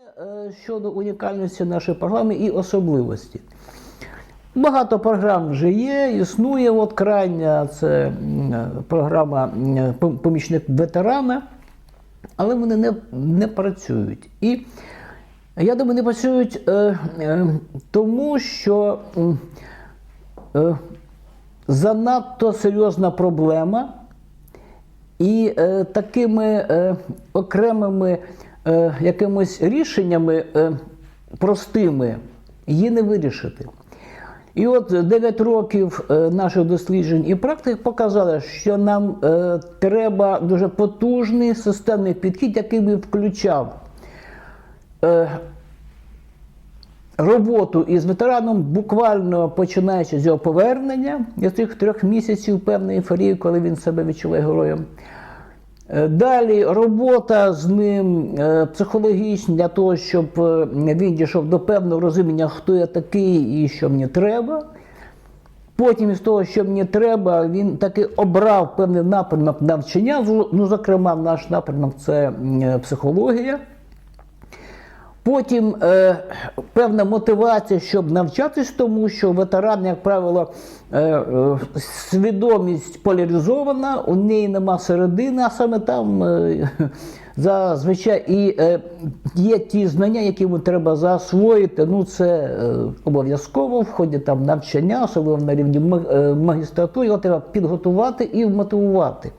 Е, Щодо унікальності нашої програми і особливості. Багато програм вже є, існує. От крайня це програма помічник ветерана, але вони не, не працюють. І я думаю, не працюють е, е, тому, що е, занадто серйозна проблема. І е, такими е, окремими е, якимось рішеннями е, простими її не вирішити. І от 9 років е, наших досліджень і практик показали, що нам е, треба дуже потужний системний підхід, який би включав роботу із ветераном буквально починаючи з його повернення з цих трьох місяців певної ейфорії, коли він себе відчуває героєм. Е, Далі робота з ним е, психологічна для того, щоб е, він дійшов до певного розуміння, хто я такий і що мені треба. Потім із того, що мені треба, він таки обрав певний напрямок навчання. Ну, зокрема, наш напрямок це психологія. Потім е, певна мотивація, щоб навчатись тому, що ветеран, як правило, е, е, свідомість поляризована, у неї нема середини, а саме там е, зазвичай і е, є ті знання, які йому треба засвоїти. Ну, це е, обов'язково в ході там навчання, особливо на рівні е, магістратури, його треба підготувати і вмотивувати.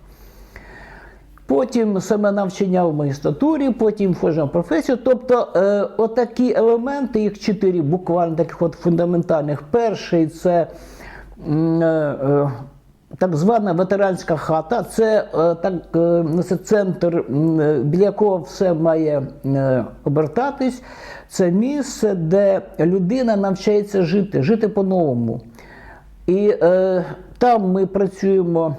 Потім саме навчання в магістратурі, потім входження в професію. Тобто е, отакі елементи, їх чотири буквально таких от фундаментальних. Перший це е, е, так звана ветеранська хата. Це, е, так, е, це центр, е, біля якого все має е, обертатись. Це місце, де людина навчається жити, жити по-новому. І е, там ми працюємо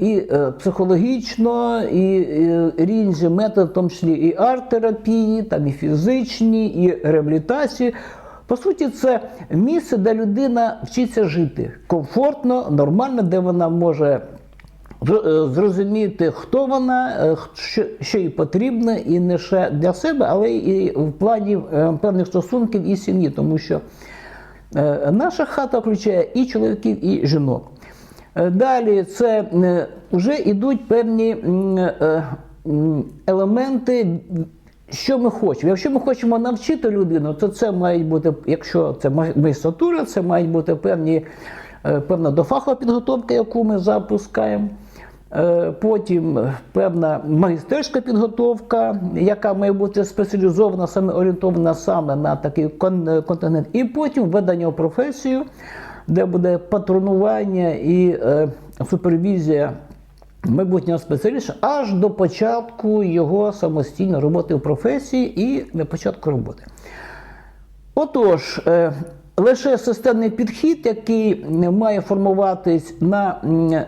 і е, психологічно, і, і різні методи, в тому числі і арт-терапії, там і фізичні, і реабілітації. По суті, це місце, де людина вчиться жити комфортно, нормально, де вона може е, зрозуміти, хто вона, е, що, що їй потрібно, і не лише для себе, але і в плані е, певних стосунків і сім'ї, тому що Е, Наша хата включає і чоловіків, і жінок. Е, Далі це вже йдуть певні е, елементи, що ми хочемо. Якщо ми хочемо навчити людину, то це має бути, якщо це ма- магістратура, це мають бути певні, е, певна дофахова підготовка, яку ми запускаємо. Е, Потім певна магістерська підготовка, яка має бути спеціалізована, саме орієнтована саме на такий кон- континент. І потім введення в професію, де буде патронування і е, супервізія майбутнього спеціаліста аж до початку його самостійної роботи в професії і на початку роботи. Отож, е, лише системний підхід, який має формуватись на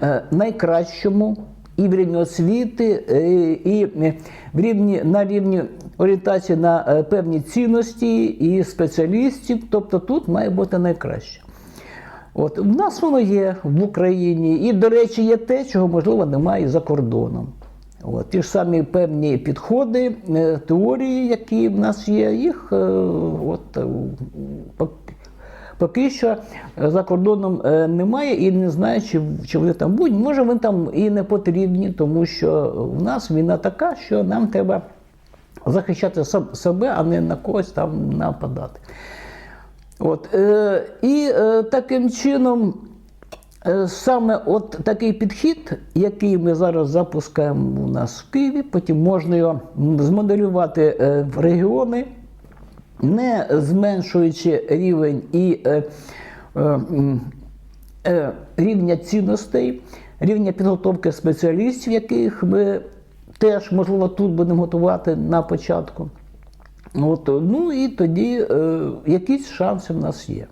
е, найкращому і в рівні освіти, е, і в рівні, на рівні орієнтації на е, певні цінності і спеціалістів, тобто тут має бути найкраще. От в нас воно є в Україні, і, до речі, є те, чого можливо немає за кордоном. От, ті ж самі певні підходи, е, теорії, які в нас є, їх е, от, е, поки що за кордоном немає і не знаю, чи, чи вони там будуть. Може, вони там і не потрібні, тому що в нас війна така, що нам треба захищати себе, а не на когось там нападати. От, е, і е, таким чином, е, саме от такий підхід, який ми зараз запускаємо у нас в Києві, потім можна його змоделювати е, в регіони, не зменшуючи рівень і е, е, е, рівня цінностей, рівня підготовки спеціалістів, яких ми теж, можливо, тут будемо готувати на початку. От, ну і тоді е, якісь шанси в нас є.